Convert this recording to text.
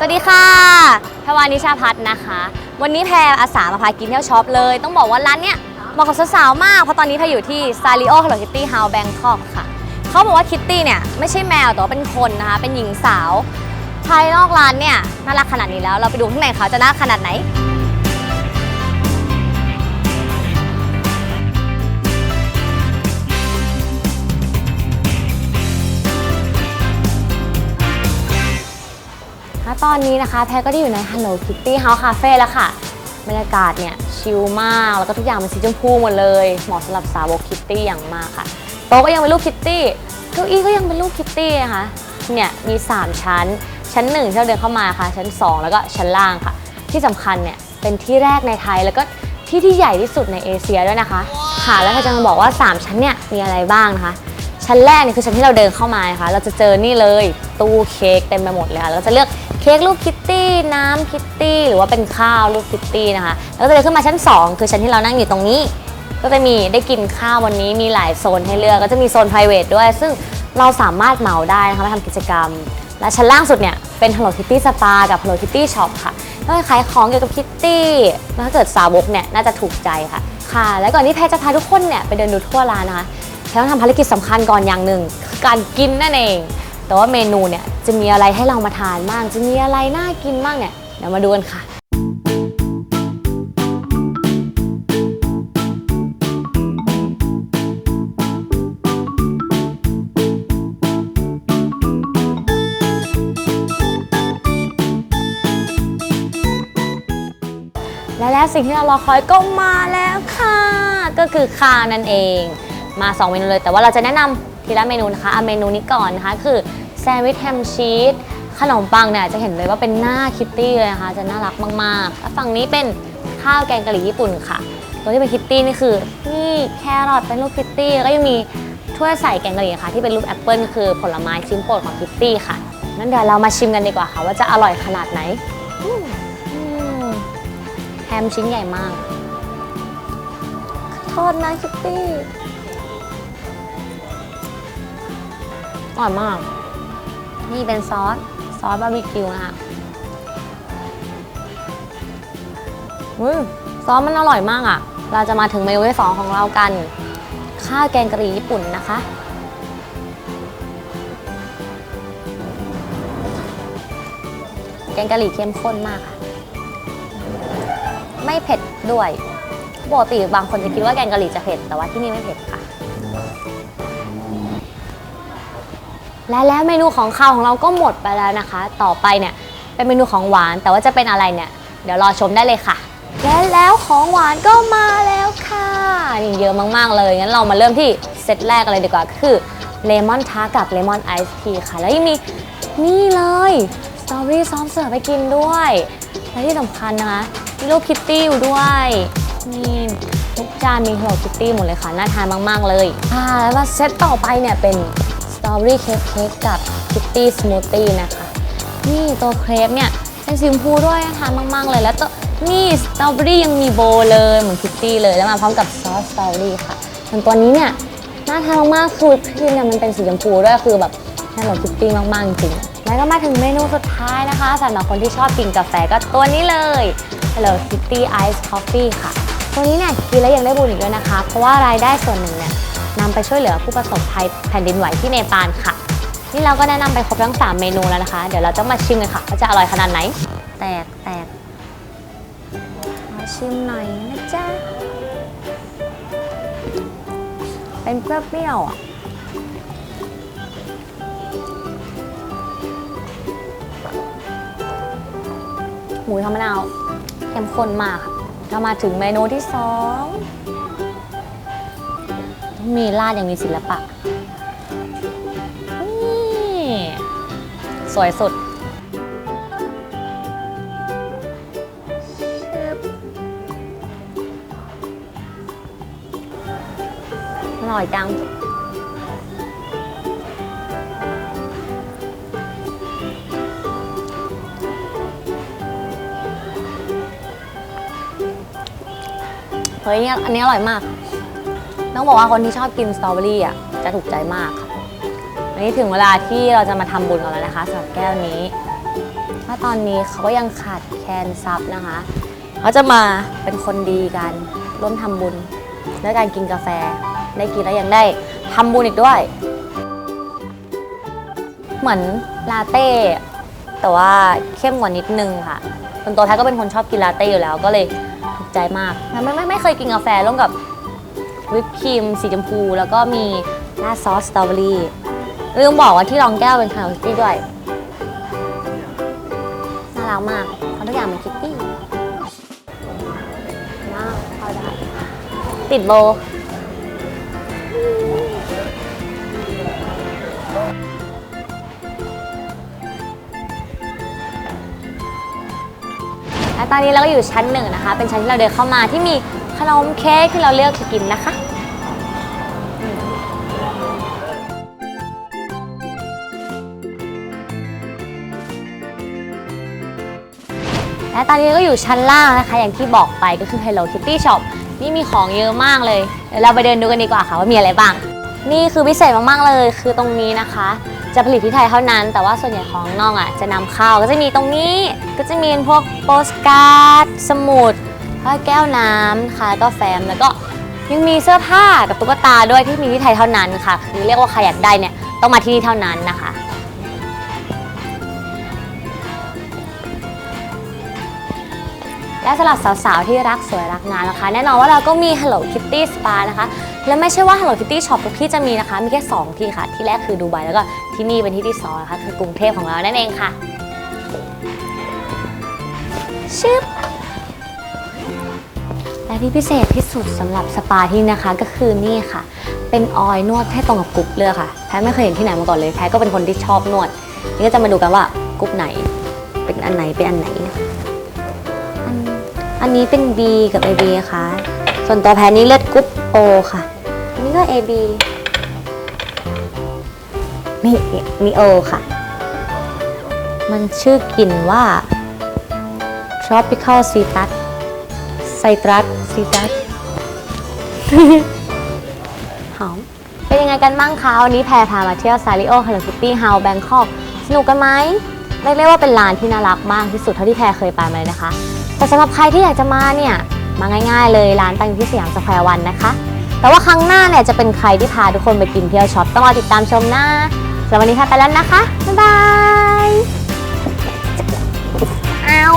สวัสดีค่ะแพรวานิชาพัฒน์นะคะ วันนี้แพรอาสามาพากินเที่ยวช็อปเลย ต้องบอกว่าร้านเนี้ยเหมาะกับสาวๆมาก เพราะตอนนี้แพรอยู่ที่ซาริโอ Hello Kitty House Bangkok ค่ะ เขาบอกว่าคิตตี้เนี่ยไม่ใช่แมวแต่ว่าเป็นคนนะคะ เป็นหญิงสาว ภายนอกร้านเนี่ยน่ารักขนาดนี้แล้ว เราไปดูข้างในเขาจะน่าขนาดไหน ตอนนี้นะคะ แพรก็ได้อยู่ใน Hello Kitty House Cafe แล้วค่ะ บรรยากาศเนี่ยชิลมาก แล้วก็ทุกอย่างเป็นสีชมพูหมดเลย เหมาะสำหรับสาวกคิตตี้อย่างมากค่ะ โต๊ะก็ยังเป็นรูปคิตตี้ เก้าอี้ก็ยังเป็นรูปคิตตี้นะคะ เนี่ยมี 3 ชั้น ชั้น1ที่เราเดินเข้ามาค่ะ ชั้น 2 แล้วก็ชั้นล่างค่ะ ที่สำคัญเนี่ยเป็นที่แรกในไทยแล้วก็ที่ที่ใหญ่ที่สุดในเอเชียด้วยนะคะ ค่ะ แล้วถ้าจะมาบอกว่า 3 ชั้นเนี่ยมีอะไรบ้างนะคะ ชั้นแรกเนี่ยคือชั้นที่เราเดินเข้ามานะคะ เราจะเจอนี่เลย ตู้เค้กเต็มไปหมดเลยค่ะแล้วก็จะเลือกเค้กรูปคิตตี้น้ำคิตตี้หรือว่าเป็นข้าวรูปคิตตี้นะคะแล้วก็จะเดินขึ้นมาชั้น 2 คือชั้นที่เรานั่งอยู่ตรงนี้ ก็จะมีได้กินข้าววันนี้มีหลายโซนให้เลือกก็จะมีโซน p r i v a t ด้วย ซึ่งเราสามารถเหมาได้นะคะไปทำกิจกรรม และชั้นล่างสุดเนี่ยเป็น Hello Kitty Spa กับ Hello Kitty Shop ค่ะก็จะขายของเกี่ยวกับคิตตี้แล้วถ้าเกิดสาวกเนี่ยน่าจะถูกใจค่ะค่ะ และก่อนที่แพรจะพาทุกคนเนี่ยไปเดินดูทั่วร้านนะคะแพรต้องทำภารกิจสำคัญก่อนอย่างหนึ่งคือการกินนั่นเอง แต่ว่าเมนูเนี่ยจะมีอะไรให้เรามาทานบ้าง จะมีอะไรน่ากินบ้างเนี่ยเดี๋ยวมาดูกันค่ะ และแล้วสิ่งที่เรารอคอยก็มาแล้วค่ะ ก็คือข้านั่นเอง มา 2 เมนูเลย แต่ว่าเราจะแนะนำ ทีละเมนูนะคะเอาเมนูนี้ก่อนนะคะ คือแซนด์วิชแฮมชีสขนมปังเนี่ยจะเห็นเลยว่าเป็นหน้าคิตตี้เลยนะคะจะน่ารักมากๆแล้วฝั่งนี้เป็นข้าวแกงกะหรี่ญี่ปุ่นค่ะ ตัวที่เป็นคิตตี้นี่คือนี่แครอทเป็นรูปคิตตี้แล้วก็ยังมีถ้วยใส่แกงกะหรี่ค่ะที่เป็นรูปแอปเปิลคือผลไม้ชิ้นโปรดของคิตตี้ค่ะงั้นเดี๋ยวเรามาชิมกันดีกว่าค่ะ ว่าจะอร่อยขนาดไหนแฮมชิ้นใหญ่มากโทษนะคิตตี้ ร่อยมาก นี่เป็นซอส ซอสบาร์บีคิวนะคะอุ้ยซอสมันอร่อยมากอะ่ะ เราจะมาถึงเมนูที่สองของเรากัน ข้าวแกงกะหรี่ญี่ปุ่นนะคะ แกงกะหรี่เข้มข้นมากค่ะ ไม่เผ็ดด้วย ปกติบางคนจะคิดว่าแกงกะหรี่จะเผ็ด แต่ว่าที่นี่ไม่เผ็ดค่ะ และแล้วเมนูของข้าวของเราก็หมดไปแล้วนะคะ ต่อไปเนี่ยเป็นเมนูของหวานแต่ว่าจะเป็นอะไรเนี่ยเดี๋ยวรอชมได้เลยค่ะ และแล้วของหวานก็มาแล้วค่ะนี่เยอะมากๆเลยงั้นเรามาเริ่มที่เซตแรกกันเลยดีกว่าคือเลมอนทาร์กับเลมอนไอซ์ทีค่ะ แล้วยังมีนี่เลยสตรอเบอรี่ซอฟต์เสิร์ฟไปกินด้วย และที่สำคัญนะคะมีรูปคิตตี้อยู่ด้วยนี่ทุกจานมี Hello Kitty หมดเลยค่ะน่าทานมากๆเลยอ่าแล้วเซตต่อไปเนี่ยเป็น ตรอเบอรี่เค้กเค้กกับคิตตี้สมูทตี้นะคะ นี่ตัวเครปเนี่ยเป็นสีชมพูด้วยน่าทานมาก ๆ เลยแล้วตัวนี่สตรอเบอรี่ยังมีโบเลยเหมือนคิตตี้เลยแล้วมาพร้อมกับซอสสตรอเบอรี่ค่ะส่วนตัวนี้เนี่ยน่าทานมากๆคือครีมเนี่ยมันเป็นสีชมพูด้วยคือแบบน่าหลงคิตตี้มาก ๆ จริงแล้วก็มาถึงเมนูสุดท้ายนะคะสำหรับคนที่ชอบกินกาแฟก็ตัวนี้เลย Hello Kitty Ice Coffee ค่ะ ตัวนี้เนี่ยกินแล้วยังได้บุญอีกด้วยนะคะ เพราะว่ารายได้ส่วนหนึ่งเนี่ย นำไปช่วยเหลือผู้ประสบภัยแผ่นดินไหวที่เนปาลค่ะ นี่เราก็แนะนำไปครบทั้ง 3 เมนูแล้วนะคะ เดี๋ยวเราจะมาชิมกันค่ะว่าจะอร่อยขนาดไหน แตกแตกมาชิมหน่อยนะจ๊ะ เป็นเปรี้ยวๆอะหมูทอดมะนาวเข้มข้นมากค่ะเรามาถึงเมนูที่สองต้อง มีราดอย่างมีศิลปะ นี่สวยสุด อร่อยจัง เฮ้ยเนี่ยอันนี้อร่อยมาก ต้องบอกว่าคนที่ชอบกินสตรอเบอรี่อะจะถูกใจมากค่ะอันนี้ถึงเวลาที่เราจะมาทำบุญกันแล้วนะคะสำหรับแก้วนี้ว่าตอนนี้เขาก็ยังขาดแคลนทรัพย์นะคะเขาจะมาเป็นคนดีกันร่วมทำบุญด้วยการกินกาแฟได้กินแล้วยังได้ทำบุญอีกด้วย เหมือนลาเต้แต่ว่าเข้มกว่านิดนึงค่ะส่วนตัวแท้ก็เป็นคนชอบกินลาเต้อยู่แล้วก็เลยถูกใจมากไม่ไม่ไม่ไม่เคยกินกาแฟร่วมกับ วิปครีมสีชมพู แล้วก็มีราซอสสตรอเบอรี่ลืมบอกว่าที่รองแก้วเป็นคาราคิตตี้ด้วย น่ารักมากเพราะทุกอย่างเป็นคิตตี้น่าเข้าได้ติดโบและตอนนี้เราก็อยู่ชั้นหนึ่งนะคะ เป็นชั้นที่เราเดินเข้ามาที่มี ขนมเค้กที่เราเลือกจะกินนะคะและตอนนี้ก็อยู่ชั้นล่างนะคะ อย่างที่บอกไปก็คือ Hello Kitty Shop นี่มีของเยอะมากเลย เดี๋ยวเราไปเดินดูกันดีกว่าค่ะว่ามีอะไรบ้าง นี่คือพิเศษมากๆเลย คือตรงนี้นะคะ จะผลิตที่ไทยเท่านั้น แต่ว่าส่วนใหญ่ของนอกอะจะนำเข้าก็จะมีตรงนี้ก็จะมีพวกโปสการ์ดสมุด ผ้าแก้วน้ำนะคะก็แฟ้มแล้วก็ยังมีเสื้อผ้ากับตุ๊กตาด้วยที่มีที่ไทยเท่านั้นค่ะคือเรียกว่าใครอยากได้เนี่ยต้องมาที่นี่เท่านั้นนะคะและสำหรับสาวๆ ที่รักสวยรักงามนะคะ แน่นอนว่าเราก็มี Hello Kitty Spa นะคะ และไม่ใช่ว่า Hello Kitty Shop ทุกที่จะมีนะคะ มีแค่ 2 ที่ค่ะ ที่แรกคือดูไบแล้วก็ที่นี่เป็นที่ที่สองนะคะคือกรุงเทพของเรานั่นเองค่ะ ชึบ ที่พิเศษที่สุดสำหรับสปาที่นะคะก็คือนี่ค่ะ เป็นออยล์นวดให้ตรงกับกรุ๊ปเลือดค่ะแพ้ไม่เคยเห็นที่ไหนมาก่อนเลยแพ้ก็เป็นคนที่ชอบนวด นี่ก็จะมาดูกันว่ากรุ๊ปไหน เป็นอันไหนเป็นอันไหนอันอันนี้เป็น B กับ AB ค่ะ ส่วนตัวแพนนี่เลือดกรุ๊ป O ค่ะอันนี้ก็ AB มีมี O ค่ะ มันชื่อกลิ่นว่า tropical citrus citrus citrus หอม เป็นยังไงกันบ้างคะวันนี้แพรพามาเที่ยวซาริโอ Hello Kitty House Bangkok สนุกกันไหมเรียกได้ว่าเป็นร้านที่น่ารักมากที่สุดเท่าที่แพรเคยไปมาเลยนะคะ แต่สำหรับใครที่อยากจะมาเนี่ย มาง่าย ๆ เลยร้านตั้งอยู่ที่สยามสแควร์วันนะคะ แต่ว่าครั้งหน้าเนี่ยจะเป็นใครที่พาทุกคนไปกินเที่ยวช็อปต้องรอติดตามชมนะสำหรับวันนี้แพรไปแล้วนะคะบ๊ายบายอ้าว